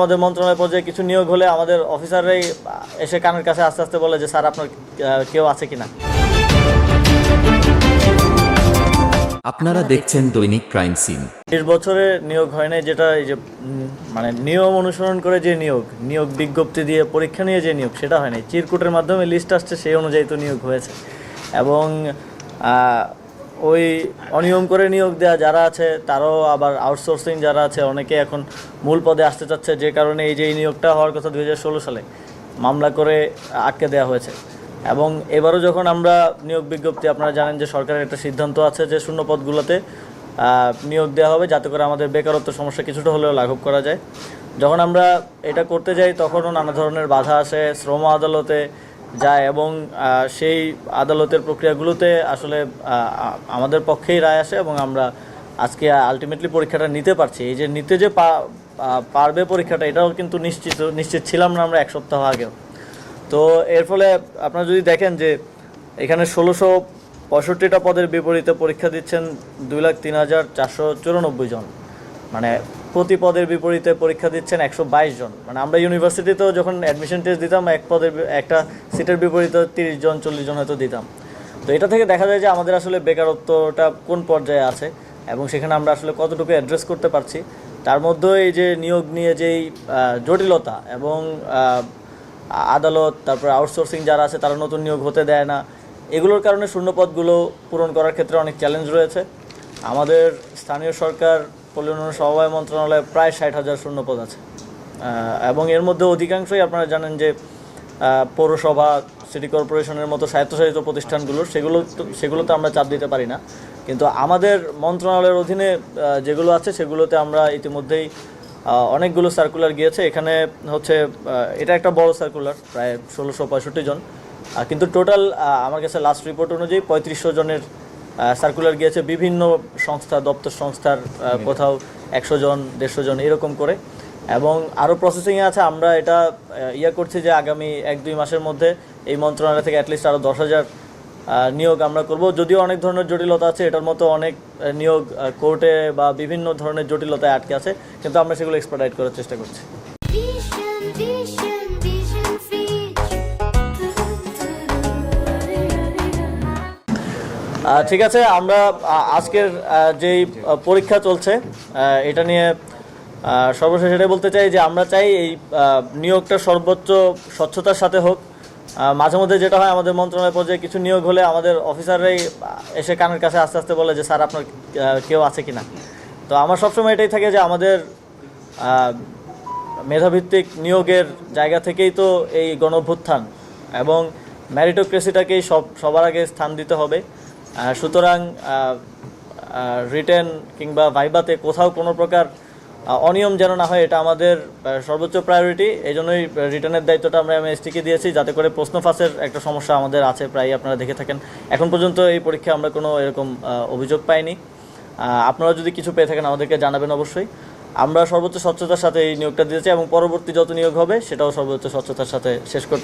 আমাদের মন্ত্রণালয় পর্যায়ে কিছু নিয়োগ হলে আমাদের অফিসাররাই এসে কানের কাছে আস্তে আস্তে বলে যে স্যার আপনার কেউ আছে কিনা? আপনারা দেখছেন দৈনিক ক্রাইম সিন। বিশ বছরে নিয়োগ হয় নাই যেটা এই যে মানে নিয়ম অনুসরণ করে যে নিয়োগ নিয়োগ বিজ্ঞপ্তি দিয়ে পরীক্ষা নিয়ে যে নিয়োগ সেটা হয় নাই। চিরকুটের মাধ্যমে লিস্ট আসছে সেই অনুযায়ী তো নিয়োগ হয়েছে। এবং ওই অনিয়ম করে নিয়োগ দেওয়া যারা আছে, তারাও আবার আউটসোর্সিং যারা আছে, অনেকে এখন মূল পদে আসতে চাচ্ছে, যে কারণে এই যে এই নিয়োগটা হওয়ার কথা দু হাজার ষোলো সালে মামলা করে আটকে দেওয়া হয়েছে। এবং এবারও যখন আমরা নিয়োগ বিজ্ঞপ্তি, আপনারা জানেন যে সরকারের একটা সিদ্ধান্ত আছে যে শূন্য পদগুলোতে নিয়োগ দেওয়া হবে, যাতে করে আমাদের বেকারত্ব সমস্যা কিছুটা হলেও লাঘব করা যায়। যখন আমরা এটা করতে যাই, তখনও নানা ধরনের বাধা আসে। শ্রম আদালতে যায় এবং সেই আদালতের প্রক্রিয়াগুলোতে আসলে আমাদের পক্ষেই রায় আসে এবং আমরা আজকে আলটিমেটলি পরীক্ষাটা নিতে পারছি। এই যে নিতে যে পারবে পরীক্ষাটা, এটাও কিন্তু নিশ্চিত নিশ্চিত ছিলাম না আমরা এক সপ্তাহ আগেও। তো এর ফলে আপনারা যদি দেখেন যে এখানে ষোলোশো পঁয়ষট্টিটা পদের বিপরীতে পরীক্ষা দিচ্ছেন দুই লাখ তিন হাজার চারশো চুরানব্বই জন। মানে প্রতি পদের বিপরীতে পরীক্ষা দিচ্ছেন একশো বাইশ জন। মানে আমরা ইউনিভার্সিটিতেও যখন অ্যাডমিশন টেস্ট দিতাম, এক পদের একটা সিটের বিপরীতে তিরিশ জন, চল্লিশ জন হয়তো দিতাম। তো এটা থেকে দেখা যায় যে আমাদের আসলে বেকারত্বটা কোন পর্যায়ে আছে এবং সেখানে আমরা আসলে কতটুকু অ্যাড্রেস করতে পারছি। তার মধ্যে এই যে নিয়োগ নিয়ে যেই জটিলতা এবং আদালত, তারপরে আউটসোর্সিং যারা আছে তারা নতুন নিয়োগ হতে দেয় না। এগুলোর কারণে শূন্যপদগুলো পূরণ করার ক্ষেত্রে অনেক চ্যালেঞ্জ রয়েছে। আমাদের স্থানীয় সরকার পল্লী উন্নয়ন সমবায় মন্ত্রণালয়ে প্রায় ষাট হাজার শূন্যপদ আছে। এবং এর মধ্যে অধিকাংশই আপনারা জানেন যে পৌরসভা, সিটি কর্পোরেশনের মতো স্বায়ত্তশাসিত প্রতিষ্ঠানগুলোর সেগুলো সেগুলোতে আমরা চাপ দিতে পারি না। কিন্তু আমাদের মন্ত্রণালয়ের অধীনে যেগুলো আছে সেগুলোতে আমরা ইতিমধ্যেই অনেকগুলো সার্কুলার গিয়েছে। এখানে হচ্ছে এটা একটা বড় সার্কুলার, প্রায় ষোলোশো পঁয়ষট্টি জন। কিন্তু টোটাল আমার কাছে লাস্ট রিপোর্ট অনুযায়ী পঁয়ত্রিশশো জনের সার্কুলার গিয়েছে বিভিন্ন সংস্থা দপ্তর সংস্থার কোথাও একশো জন দেড়শো জন এরকম করে। এবং আরও প্রসেসিংয়ে আছে আমরা এটা ইয়ে করছি যে আগামী এক দুই মাসের মধ্যে এই মন্ত্রণালয় থেকে অ্যাটলিস্ট আরও দশ হাজার নিয়োগ আমরা করব। যদিও অনেক ধরনের জটিলতা আছে এটার মতো অনেক নিয়োগ কোর্টে বা বিভিন্ন ধরনের জটিলতায় আটকে আছে কিন্তু আমরা সেগুলো এক্সপার্টাইট করার চেষ্টা করছি। ঠিক আছে, আমরা আজকের যেই পরীক্ষা চলছে এটা নিয়ে সর্বশেষ এটাই বলতে চাই যে আমরা চাই এই নিয়োগটা সর্বোচ্চ স্বচ্ছতার সাথে হোক। মাঝে মধ্যে যেটা হয়, আমাদের মন্ত্রণালয় পর্যায়ে কিছু নিয়োগ হলে আমাদের অফিসাররাই এসে কানের কাছে আস্তে আস্তে বলে যে, স্যার, আপনার কেউ আছে কিনা? তো আমার সবসময় এটাই থাকে যে আমাদের মেধাভিত্তিক নিয়োগের জায়গা থেকেই তো এই গণভ্যুত্থান এবং ম্যারিটোক্রেসিটাকেই সব, সবার আগে স্থান দিতে হবে। সুতরাং রিটেন কিংবা ভাইবাতে কোথাও কোনো প্রকার অনিয়ম যেন না হয়, এটা আমাদের সর্বোচ্চ প্রায়োরিটি এই জন্যই রিটার্নের দায়িত্বটা আমরা এমএসটিকে দিয়েছি যাতে করে প্রশ্ন ফাঁসের একটা সমস্যা আমাদের আছে প্রায় আপনারা দেখে থাকেন। এখন পর্যন্ত এই পরীক্ষায় আমরা কোনো এরকম অভিযোগ পাইনি। আপনারা যদি কিছু পেয়ে থাকেন আমাদেরকে জানাবেন অবশ্যই। আমরা সর্বোচ্চ স্বচ্ছতার সাথে এই নিয়োগটা দিয়েছি এবং পরবর্তী যত নিয়োগ হবে, সেটাও সর্বোচ্চ স্বচ্ছতার সাথে শেষ করতে